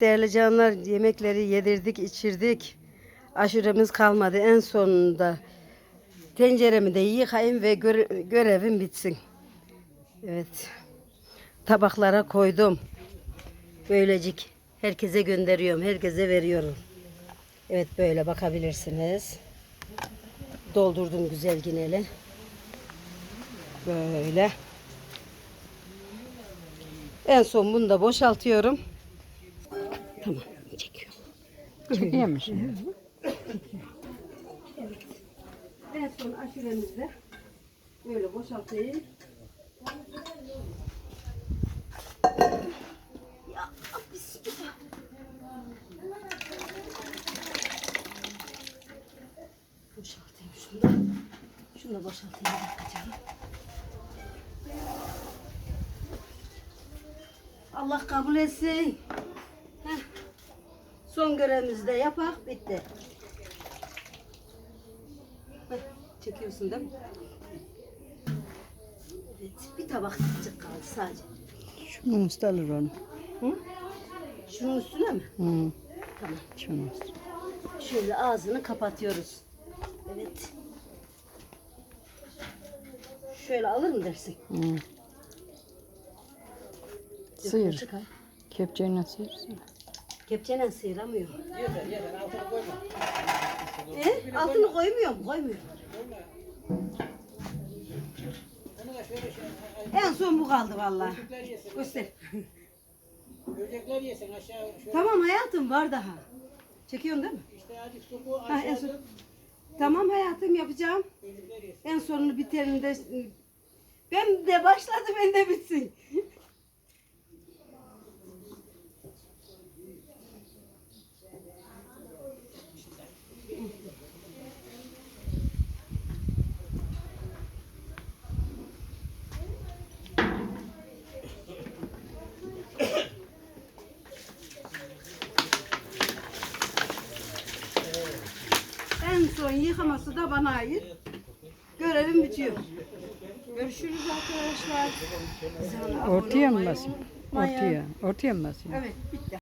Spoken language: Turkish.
Değerli canlar yemekleri yedirdik, içirdik. Aşuremiz kalmadı. En sonunda tenceremi de yıkayayım ve göre- görevim bitsin. Evet. Tabaklara koydum. Böylecik herkese gönderiyorum, herkese veriyorum. Evet böyle bakabilirsiniz. Doldurdum güzel gineli. Böyle. En son bunu da boşaltıyorum. Tamam, çekiyorum. Çekiyor musun? En son aşuremizde böyle boşaltayım. Ya bismillah. Boşaltayım şunu da. Şunu da boşaltayım. bir dakika canım. Allah kabul etsin. Son görevimizi de yapak bitti. Heh, Çekiyorsun değil mi? Evet, bir tabak azıcık kaldı sadece. Şunun üstü alır onu. Hı? Şunun üstüne mi? Hı. Tamam. Şunun üstü. Şöyle ağzını kapatıyoruz. Evet. Şöyle alır mı dersin? Hı. Sıyır. Çıkar. Kepçeyle sıyırsın. Kepçeyle sıyıramıyor. E, altını koymuyorum, koymuyorum. En son bu kaldı vallahi. Göster. Böcekler yesin aşağı şöyle Tamam hayatım var daha. Çekiyorsun değil mi? işte azıcık sokuğu Ha, en aşağı son. Tamam hayatım yapacağım. En sonunu biterinde ben de başladı ben de bitsin. Son yıkaması da bana ait. Görevim bitiyor. Görüşürüz arkadaşlar. Ortaya mı basayım? Ortaya. Ortaya mı basayım? Evet bitti.